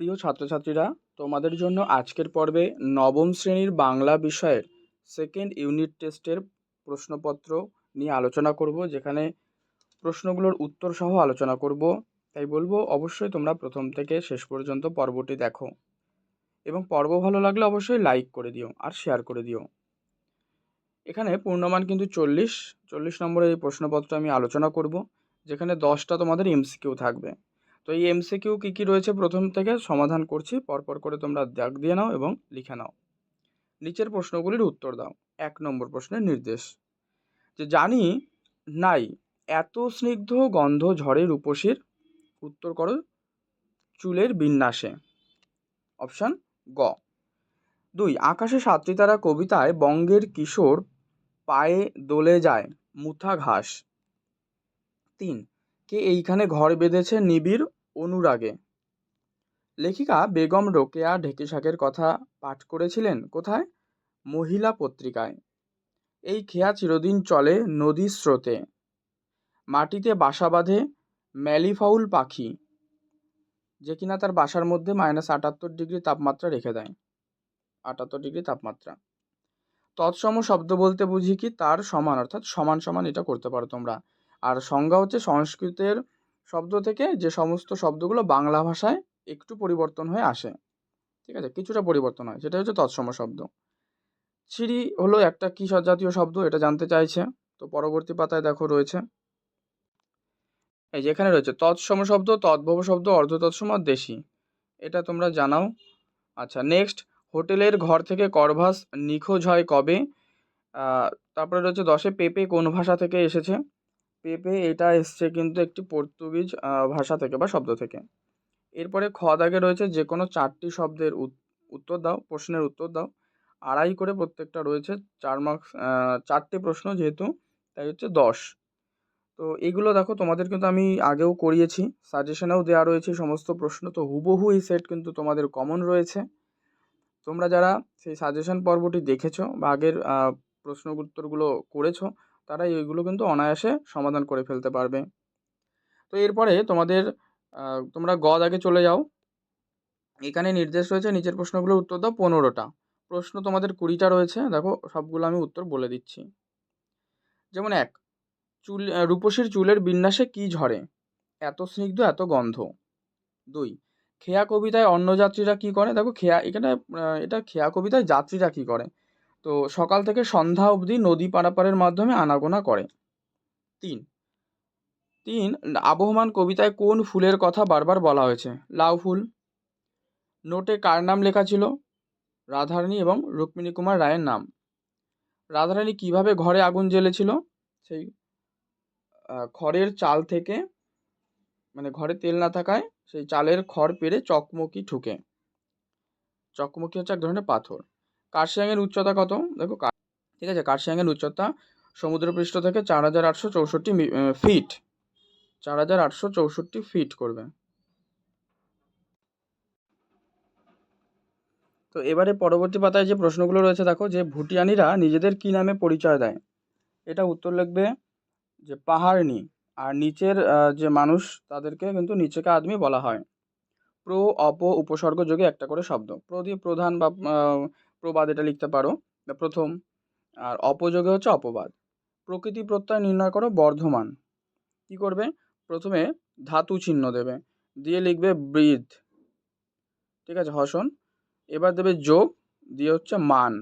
প্রিয় ছাত্রছাত্রীরা, তোমাদের জন্য আজকের পর্বে নবম শ্রেণির বাংলা বিষয়ের সেকেন্ড ইউনিট টেস্টের প্রশ্নপত্র নিয়ে আলোচনা করব, যেখানে প্রশ্নগুলোর উত্তর সহ আলোচনা করব। তাই বলব, অবশ্যই তোমরা প্রথম থেকে শেষ পর্যন্ত পর্বটি দেখো। এবং পর্ব ভালো লাগলে অবশ্যই লাইক করে দিও আর শেয়ার করে দিও। এখানে পূর্ণমান কিন্তু চল্লিশ চল্লিশ নম্বরের এই প্রশ্নপত্র আমি আলোচনা করব, যেখানে দশটা তোমাদের এমসিকিউ থাকবে। তো এই এমসিকিউ কী কী রয়েছে প্রথম থেকে? সমাধান করছি, পরপর করে তোমরা দাগ দিয়ে নাও এবং লিখে নাও। নিচের প্রশ্নগুলির উত্তর দাও। এক নম্বর প্রশ্নের নির্দেশ। যে জানি নাই, এত স্নিগ্ধ গন্ধ ঝড়ে রূপসীর উত্তর করো চুলের বিন্যাসে। অপশান গ। দুই, আকাশে সাতটি তারা কবিতায় বঙ্গের কিশোর পায়ে দোলে যায়, মুথা ঘাস। তিন, কে এইখানে ঘর বেঁধেছে নিবিড় অনুরাগে। লেখিকা বেগম রোকেয়া ঢেকিসাকের কথা পাঠ করেছিলেন কোথায়? মহিলা পত্রিকায়। এই খেয়া চিরদিন চলে নদীর স্রোতে। মাটিতে বাসা বাঁধে ম্যালিফাউল পাখি। যে কিনা তার বাসার মধ্যে মাইনাস আটাত্তর ডিগ্রি তাপমাত্রা রেখে দেয়। আটাত্তর ডিগ্রি তাপমাত্রা। তৎসম শব্দ বলতে বুঝি কি তার সমান, অর্থাৎ সমান সমান এটা করতে পারো তোমরা। আর সংজ্ঞা হচ্ছে সংস্কৃতের শব্দ থেকে যে সমস্ত শব্দগুলো বাংলা ভাষায় একটু পরিবর্তন হয়ে আসে। ঠিক আছে? কিছুটা পরিবর্তন হয়। সেটা হচ্ছে তৎসম শব্দ। সিঁড়ি হলো একটা কী জাতীয় শব্দ, এটা জানতে চাইছে। তো পরবর্তী পাতায় দেখো রয়েছে। এই যেখানে রয়েছে, তৎসম শব্দ, তদ্ভব শব্দ অর্ধ তৎসম দেশি। এটা তোমরা জানাও। আচ্ছা নেক্সট, হোটেলের ঘর থেকে করভাস নিখোঁজ হয় কবে? তারপরে রয়েছে দশে পেপে কোন ভাষা থেকে এসেছে? পেপে এটা এসছে কিন্তু একটি পর্তুগিজ ভাষা থেকে বা শব্দ থেকে। এরপরে খ দাগে রয়েছে যে কোনো চারটি শব্দের উত্তর দাও, প্রশ্নের উত্তর দাও। আড়াই করে প্রত্যেকটা রয়েছে, চার মার্কস চারটে প্রশ্ন যেহেতু, তাই হচ্ছে দশ। তো এগুলো দেখো, তোমাদের কিন্তু আমি আগেও করিয়েছি, সাজেশনেও দেওয়া রয়েছে সমস্ত প্রশ্ন, তো হুবহু এই সেট কিন্তু তোমাদের কমন রয়েছে। তোমরা যারা সেই সাজেশন পর্বটি দেখেছ বা আগের প্রশ্ন উত্তরগুলো করেছ তারা এইগুলো কিন্তু অনায়াসে সমাধান করে ফেলতে পারবে। তো এরপরে তোমাদের তোমরা গ দাগে চলে যাও। এখানে নির্দেশ রয়েছে, নিচের প্রশ্নগুলোর উত্তর দাও পনেরোটা। প্রশ্ন তোমাদের কুড়িটা রয়েছে, দেখো সবগুলো আমি উত্তর বলে দিচ্ছি। যেমন এক, চুল রূপসীর চুলের বিন্যাসে কি ঝরে? এত স্নিগ্ধ, এত গন্ধ। দুই, খেয়া কবিতায় অন্য যাত্রীরা কী করে? দেখো খেয়া, এখানে এটা খেয়া কবিতায় যাত্রীরা কী করে? তো সকাল থেকে সন্ধ্যা অবধি নদী পারাপারের মাধ্যমে আনাগোনা করে। তিন। তিন, আবহমান কবিতায় কোন ফুলের কথা বারবার বলা হয়েছে? লাউ ফুল। নোটে কার নাম লেখা ছিল? রাধারানী এবং রুক্মিণী কুমার রায়ের নাম। রাধারানী কীভাবে ঘরে আগুন জ্বেলেছিল? সেই খড়ের চাল থেকে মানে ঘরে তেল না থাকায় সেই চালের খড় পেরে চকমকি ঠুকে। চকমকি হচ্ছে এক ধরনের পাথর। কার্শিয়াংয়ের উচ্চতা কত? দেখো ঠিক আছে, কার্শিয়াংয়ের উচ্চতা সমুদ্রপৃষ্ঠ থেকে চার হাজার আটশো চৌষট্টি ফিট চার হাজার আটশো চৌষট্টি ফিট করবে। তো এবারে পরবর্তী পাতায় যে প্রশ্নগুলো রয়েছে, দেখো, যে ভুটিয়ানিরা নিজেদের কী নামে পরিচয় দেয়? এটা উত্তর লিখবে যে পাহাড়নি। আর নিচের যে মানুষ, তাদেরকে কিন্তু নিচেকে আদমি বলা হয়। প্র, অপ, উপসর্গ যোগে একটা করে শব্দ। প্র দিয়ে প্রধান বা প্রবাদ এটা লিখতে পারো। প্রথম, আর অপযোগে হচ্ছে অপবাদ। প্রকৃতি প্রত্যয় নির্ণয় করো বর্ধমান। কি করবে? প্রথমে ধাতু চিহ্ন দেবে। দিয়ে লিখবে বৃদ্ধ ঠিক আছে, হসন। এবার দেবে যোগ, দিয়ে হচ্ছে মান,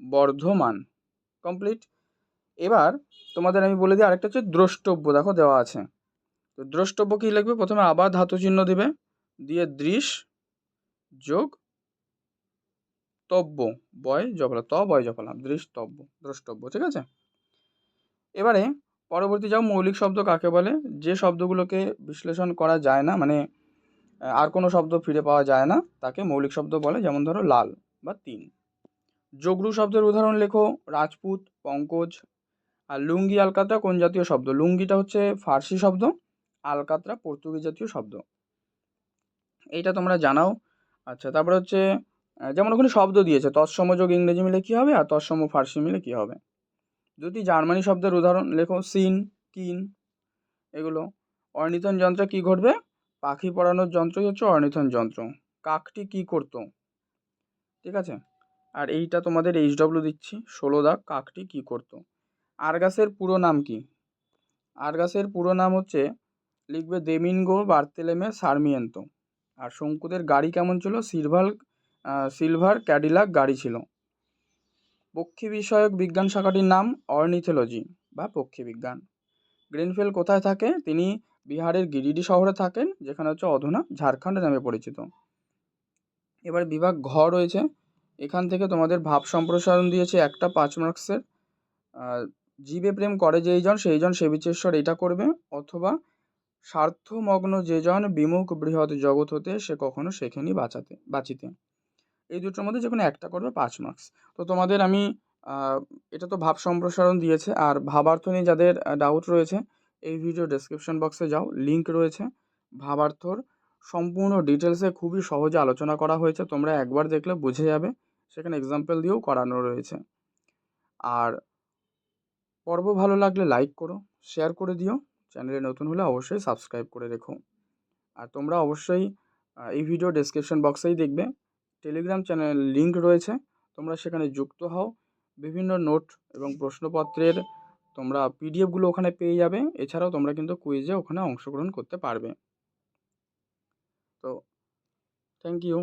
বর্ধমান। কমপ্লিট? এবার তোমাদের আমি বলে দিই আরেকটা হচ্ছে দ্রষ্টব্য। দেখো দেওয়া আছে। তো দ্রষ্টব্য কী লিখবে? প্রথমে আবার ধাতু চিহ্ন দেবে। দিয়ে দৃশ, যোগ তব্য, বয় জফলা, ত, বয় জফলা, দৃষ্টব্য, দ্রষ্টব্য, ঠিক আছে? এবারে পরবর্তী যাও, মৌলিক শব্দ কাকে বলে? যে শব্দগুলোকে বিশ্লেষণ করা যায় না মানে আর কোনো শব্দ ফিরে পাওয়া যায় না, তাকে মৌলিক শব্দ বলে, যেমন ধরো লাল বা তিন। যোগরু শব্দের উদাহরণ লেখো, রাজপুত, পঙ্কজ। আর লুঙ্গি আলকাতরা কোন জাতীয় শব্দ? লুঙ্গিটা হচ্ছে ফার্সি শব্দ, আলকাতরা পর্তুগিজ জাতীয় শব্দ। এইটা তোমরা জানাও। আচ্ছা তারপরে হচ্ছে যেমন ওখানে শব্দ দিয়েছে তৎসমযোগ ইংরেজি মিলে কী হবে আর তৎসম ফার্সি মিলে কী হবে? যদি জার্মানি শব্দের উদাহরণ লেখো, সিন, কিন, এগুলো। অর্নিথন যন্ত্রে কী ঘটবে? পাখি পড়ানোর যন্ত্রই হচ্ছে অর্নিথন যন্ত্র। কাকটি কী করতো? ঠিক আছে? আর এইটা তোমাদের এইচ ডব্লিউ দিচ্ছি, ষোলো দাগ, কাকটি কী করতো? আরগাসের পুরো নাম কি? আরগাসের পুরো নাম হচ্ছে, লিখবে দেমিনগো বার্তেলেমে সারমিয়েন্তো। আর শঙ্কুদের গাড়ি কেমন ছিল? সিলভার সিলভার ক্যাডিলাক গাড়ি ছিল। পক্ষী বিষয়ক বিজ্ঞান শাখাটির নাম অর্নিথোলজি বা পক্ষী বিজ্ঞান। গ্রিনফিল্ড কোথায় থাকে? তিনি বিহারের গিরিডি শহরে থাকেন, যেখানে হচ্ছে অধুনা ঝাড়খণ্ড নামে পরিচিত। এবার বিভাগ ঘ রয়েছে। এখান থেকে তোমাদের ভাব সম্প্রসারণ দিয়েছে একটা পাঁচ মার্কসের। জীবে প্রেম করে যেই জন, সেই জন সেবিচেশ্বর এটা করবে। অথবা স্বার্থমগ্ন যে জন বিমুখ বৃহৎ জগৎ হতে সে কখনো শেখেনি বাঁচাতে, বাঁচিতে। এই দুটোর মধ্যে যে কোনো একটা করবে পাঁচ মার্কস তো তোমাদের আমি এটা তো ভাব সম্প্রসারণ দিয়েছে। আর ভাবার্থ নিয়ে যাদের ডাউট রয়েছে, এই ভিডিও ডেসক্রিপশন বক্সে যাও। লিঙ্ক রয়েছে ভাবার্থর। সম্পূর্ণ ডিটেলসে খুবই সহজে আলোচনা করা হয়েছে। তোমরা একবার দেখলে বুঝে যাবে। সেখানে এক্সাম্পল দিয়েও করানো রয়েছে। আর পর্ব ভালো লাগলে লাইক করো শেয়ার করে দিও। চ্যানেলে নতুন হলে অবশ্যই সাবস্ক্রাইব করে রেখো। আর তোমরা অবশ্যই এই ভিডিও ডেসক্রিপশন বক্সেই দেখবে। টেলিগ্রাম চ্যানেল লিঙ্ক রয়েছে, তোমরা সেখানে যুক্ত হও। বিভিন্ন নোট এবং প্রশ্নপত্রের তোমরা পিডিএফগুলো ওখানে পেয়ে যাবে। এছাড়াও তোমরা কিন্তু কুইজে ওখানে অংশগ্রহণ করতে পারবে। তো থ্যাংক ইউ